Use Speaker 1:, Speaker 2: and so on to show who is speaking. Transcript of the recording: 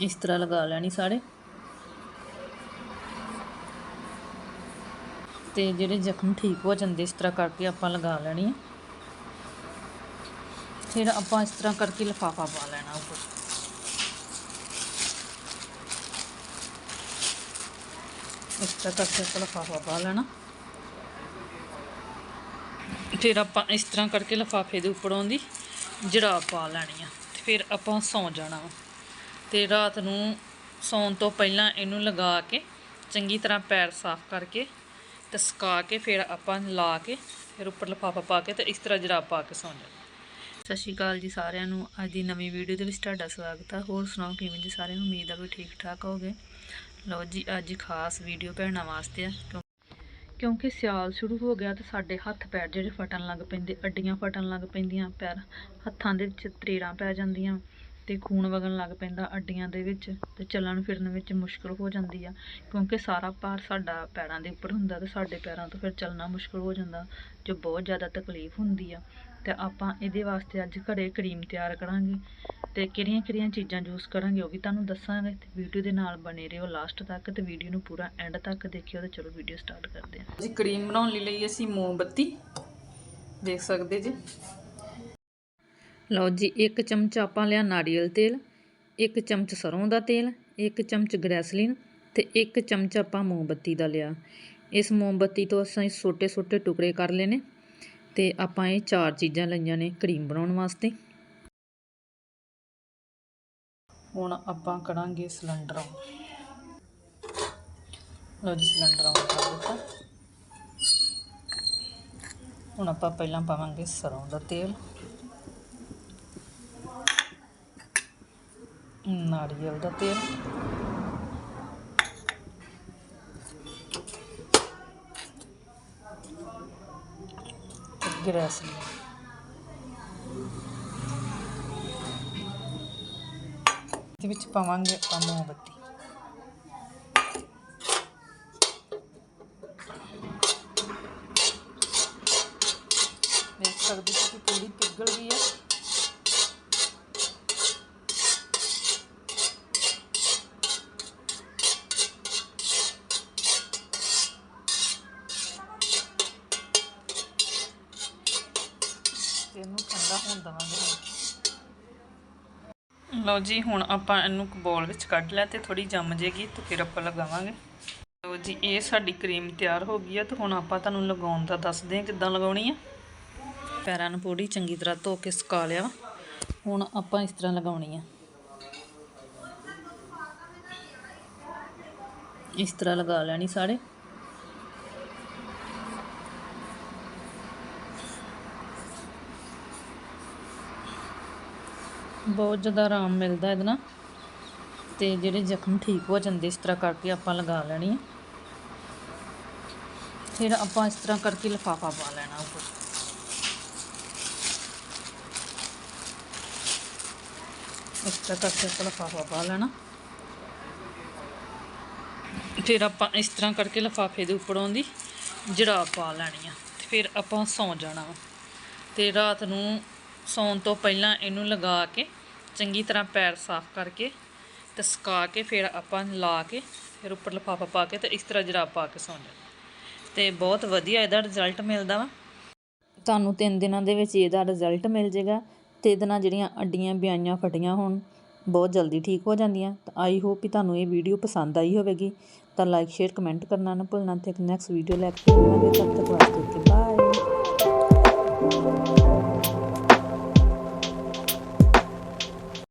Speaker 1: ਇਸ ਤਰ੍ਹਾਂ ਲਗਾ ਲੈਣੀ ਸਾਰੇ। ਤੇ ਜਿਹੜੇ ਜ਼ਖਮ ਠੀਕ ਹੋ ਜਾਂਦੇ, ਇਸ ਤਰ੍ਹਾਂ ਕਰਕੇ ਆਪਾਂ ਲਗਾ ਲੈਣੀ ਹੈ ਫਿਰ ਆਪਾਂ ਇਸ ਤਰ੍ਹਾਂ ਕਰਕੇ ਲਿਫਾਫਾ ਪਾ ਲੈਣਾ ਉੱਪਰ। ਇਸ ਤਰ੍ਹਾਂ ਕਰਕੇ ਆਪਾਂ ਲਿਫਾਫਾ ਪਾ ਲੈਣਾ। ਫਿਰ ਆਪਾਂ ਇਸ ਤਰ੍ਹਾਂ ਕਰਕੇ ਲਿਫਾਫੇ ਦੇ ਉੱਪਰੋਂ ਦੀ ਜੜਾ ਪਾ ਲੈਣੀ ਆ। ਤੇ ਫਿਰ ਆਪਾਂ ਸੌਂ ਜਾਣਾ ਵਾ। ਤੇ ਰਾਤ ਨੂੰ ਸੌਣ ਤੋਂ ਪਹਿਲਾਂ ਇਹਨੂੰ ਲਗਾ ਕੇ ਚੰਗੀ ਤਰ੍ਹਾਂ ਪੈਰ ਸਾਫ਼ ਕਰਕੇ ਤੇ ਸੁਕਾ ਕੇ ਫਿਰ ਆਪਾਂ ਲਾ ਕੇ ਫਿਰ ਉੱਪਰ ਲਿਫਾਫਾ ਪਾ ਕੇ ਤੇ ਇਸ ਤਰ੍ਹਾਂ ਜਰਾਬ ਪਾ ਕੇ ਸੌਂ ਜਾਣਾ। ਸਤਿ ਸ਼੍ਰੀ ਅਕਾਲ ਜੀ ਸਾਰਿਆਂ ਨੂੰ। ਅੱਜ ਦੀ ਨਵੀਂ ਵੀਡੀਓ ਦੇ ਵਿੱਚ ਤੁਹਾਡਾ ਸਵਾਗਤ ਹੈ ਹੋਰ ਸੁਣਾਓ ਕਿਵੇਂ ਜੀ ਸਾਰਿਆਂ? ਨੂੰ ਉਮੀਦ ਆ ਵੀ ਠੀਕ ਠਾਕ ਹੋਗੇ ਲਓ ਜੀ, ਅੱਜ ਖਾਸ ਵੀਡੀਓ ਭੈਣਾਂ ਵਾਸਤੇ ਆ। ਕਿਉਂ- ਕਿਉਂਕਿ ਸਿਆਲ ਸ਼ੁਰੂ ਹੋ ਗਿਆ ਤੇ ਸਾਡੇ ਹੱਥ ਪੈਰ ਜਿਹੜੇ ਫਟਣ ਲੱਗ ਪੈਂਦੇ, ਅੱਡੀਆਂ ਫਟਣ ਲੱਗ ਪੈਂਦੀਆਂ, ਪੈਰ ਹੱਥਾਂ ਦੇ ਵਿੱਚ ਤਰੇੜਾਂ ਪੈ ਜਾਂਦੀਆਂ। ਅਤੇ ਖੂਨ ਵਗਣ ਲੱਗ ਪੈਂਦਾ ਅੱਡੀਆਂ ਦੇ ਵਿੱਚ ਅਤੇ ਚੱਲਣ ਫਿਰਨ ਵਿੱਚ ਮੁਸ਼ਕਲ ਹੋ ਜਾਂਦੀ ਆ, ਕਿਉਂਕਿ ਸਾਰਾ ਭਾਰ ਸਾਡਾ ਪੈਰਾਂ ਦੇ ਉੱਪਰ ਹੁੰਦਾ ਅਤੇ ਸਾਡੇ ਪੈਰਾਂ ਤੋਂ ਫਿਰ ਚੱਲਣਾ ਮੁਸ਼ਕਿਲ ਹੋ ਜਾਂਦਾ, ਜੋ ਬਹੁਤ ਜ਼ਿਆਦਾ ਤਕਲੀਫ ਹੁੰਦੀ ਆ। ਅਤੇ ਆਪਾਂ ਇਹਦੇ ਵਾਸਤੇ ਅੱਜ ਘਰੇ ਕਰੀਮ ਤਿਆਰ ਕਰਾਂਗੇ ਅਤੇ ਕਿਹੜੀਆਂ ਕਿਹੜੀਆਂ ਚੀਜ਼ਾਂ ਯੂਜ਼ ਕਰਾਂਗੇ ਉਹ ਵੀ ਤੁਹਾਨੂੰ ਦੱਸਾਂਗੇ ਅਤੇ ਵੀਡੀਓ ਦੇ ਨਾਲ ਬਣੇ ਰਹੋ ਲਾਸਟ ਤੱਕ ਅਤੇ ਵੀਡੀਓ ਨੂੰ ਪੂਰਾ ਐਂਡ ਤੱਕ ਦੇਖਿਓ ਤੇ ਚਲੋ ਵੀਡੀਓ ਸਟਾਰਟ ਕਰਦੇ ਹਾਂ। ਜੀ, ਕਰੀਮ ਬਣਾਉਣ ਲਈ ਲਈ ਅਸੀਂ ਮੋਮਬੱਤੀ, ਦੇਖ ਸਕਦੇ ਜੀ। ਲਓ ਜੀ, ਇੱਕ ਚਮਚ ਆਪਾਂ ਲਿਆ ਨਾਰੀਅਲ ਤੇਲ, ਇੱਕ ਚਮਚ ਸਰੋਂ ਦਾ ਤੇਲ, ਇੱਕ ਚਮਚ ਗ੍ਰੈਸਲੀਨ ਤੇ ਇੱਕ ਚਮਚ ਆਪਾਂ ਮੋਮਬੱਤੀ ਦਾ ਲਿਆ। ਇਸ ਮੋਮਬੱਤੀ ਤੋਂ ਅਸੀਂ ਛੋਟੇ ਛੋਟੇ ਟੁਕੜੇ ਕਰ ਲਏ ਨੇ ਤੇ ਆਪਾਂ ਇਹ ਚਾਰ ਚੀਜ਼ਾਂ ਲਈਆਂ ਨੇ ਕਰੀਮ ਬਣਾਉਣ ਵਾਸਤੇ। ਹੁਣ ਆਪਾਂ ਕਰਾਂਗੇ ਸਿਲੰਡਰ ਆਨ ਲਓ ਜੀ, ਸਿਲੰਡਰ ਆਨ ਕਰ ਦਿੱਤਾ। ਹੁਣ ਆਪਾਂ ਪਹਿਲਾਂ ਪਾਵਾਂਗੇ ਸਰੋਂ ਦਾ ਤੇਲ। ਨਾਰੀਅਲ ਦਾ ਤੇਲ ਤੇ ਗਰੈਸਲੀਨ ਇਹਦੇ ਵਿੱਚ ਪਾਵਾਂਗੇ ਆਪਾਂ ਮੋਮਬੱਤੀ ਦੇਖ ਸਕਦੇ ਹੋ ਕਿ ਪੂਰੀ ਪਿਘਲ ਗਈ ਹੈ ਤੇ ਇਹਨੂੰ ਠੰਡਾ ਹੋਣ ਦਵਾਂਗੇ। ਲਓ ਜੀ, ਹੁਣ ਆਪਾਂ ਇਹਨੂੰ ਬੋਲ ਵਿੱਚ ਕੱਢ ਲਿਆ ਤੇ ਥੋੜੀ ਜੰਮ ਜੇਗੀ ਤੇ ਫਿਰ ਆਪਾਂ ਲਗਾਵਾਂਗੇ। ਲਓ ਜੀ, ਇਹ ਸਾਡੀ ਕਰੀਮ ਤਿਆਰ ਹੋ ਗਈ ਆ ਤੇ ਹੁਣ ਆਪਾਂ ਤੁਹਾਨੂੰ ਲਗਾਉਣ ਦਾ ਦੱਸਦੇ ਹਾਂ ਕਿੱਦਾਂ ਲਗਾਉਣੀ ਆ। ਪੈਰਾਂ ਨੂੰ ਪੂਰੀ ਚੰਗੀ ਤਰ੍ਹਾਂ ਧੋ ਕੇ ਸੁਕਾ ਲਿਆ ਵਾ। ਹੁਣ ਆਪਾਂ ਇਸ ਤਰ੍ਹਾਂ ਲਗਾਉਣੀ ਆ। ਇਸ ਤਰ੍ਹਾਂ ਲਗਾ ਲੈਣੀ ਸਾਰੇ। ਬਹੁਤ ਜ਼ਿਆਦਾ ਆਰਾਮ ਮਿਲਦਾ ਇਹਦੇ ਨਾਲ। ਤੇ ਜਿਹੜੇ ਜ਼ਖਮ ਠੀਕ ਹੋ ਜਾਂਦੇ, ਇਸ ਤਰ੍ਹਾਂ ਕਰਕੇ ਆਪਾਂ ਲਗਾ ਲੈਣੀ ਹੈ ਫਿਰ ਆਪਾਂ ਇਸ ਤਰ੍ਹਾਂ ਕਰਕੇ ਲਿਫਾਫਾ ਪਾ ਲੈਣਾ ਉੱਪਰ। ਇਸ ਤਰ੍ਹਾਂ ਕਰਕੇ ਆਪਾਂ ਲਿਫਾਫਾ ਪਾ ਲੈਣਾ। ਫਿਰ ਆਪਾਂ ਇਸ ਤਰ੍ਹਾਂ ਕਰਕੇ ਲਿਫਾਫੇ ਦੇ ਉੱਪਰੋਂ ਦੀ ਜੜਾ ਪਾ ਲੈਣੀ ਆ ਤੇ ਫਿਰ ਆਪਾਂ ਸੌਂ ਜਾਣਾ। ਵਾ। ਤੇ ਰਾਤ ਨੂੰ ਸੌਣ ਤੋਂ ਪਹਿਲਾਂ ਇਹਨੂੰ ਲਗਾ ਕੇ ਚੰਗੀ ਤਰ੍ਹਾਂ ਪੈਰ ਸਾਫ਼ ਕਰਕੇ ਤੇ ਸੁਕਾ ਕੇ ਫਿਰ ਆਪਾਂ ਲਾ ਕੇ ਫਿਰ ਉੱਪਰ ਲਿਫਾਫਾ ਪਾ ਕੇ ਤੇ ਇਸ ਤਰ੍ਹਾਂ ਜਰਾਬ ਪਾ ਕੇ ਸੌਂ ਜਾਣਾ ਤੇ ਬਹੁਤ ਵਧੀਆ ਇਹਦਾ ਰਿਜ਼ਲਟ ਮਿਲਦਾ ਵਾ। ਤੁਹਾਨੂੰ 3 ਦਿਨਾਂ ਦੇ ਵਿੱਚ ਇਹਦਾ ਰਿਜ਼ਲਟ ਮਿਲ ਜਾਏਗਾ ਤੇ ਇਹਦੇ ਨਾਲ ਜਿਹੜੀਆਂ ਅੱਡੀਆਂ ਬਿਆਈਆਂ ਫਟੀਆਂ ਹੋਣ, ਬਹੁਤ ਜਲਦੀ ਠੀਕ ਹੋ ਜਾਂਦੀਆਂ। ਤਾਂ ਆਈ ਹੋਪ ਕਿ ਤੁਹਾਨੂੰ ਇਹ ਵੀਡੀਓ ਪਸੰਦ ਆਈ ਹੋਵੇਗੀ। ਤਾਂ ਲਾਈਕ ਸ਼ੇਅਰ ਕਮੈਂਟ ਕਰਨਾ ਨਾ ਭੁੱਲਣਾ ਤੇ ਇੱਕ ਨੈਕਸਟ ਵੀਡੀਓ ਲੈ ਕੇ ਆਵਾਂਗੇ ਤਦ ਤੱਕ ਵਾਸਤੇ ਬਾਏ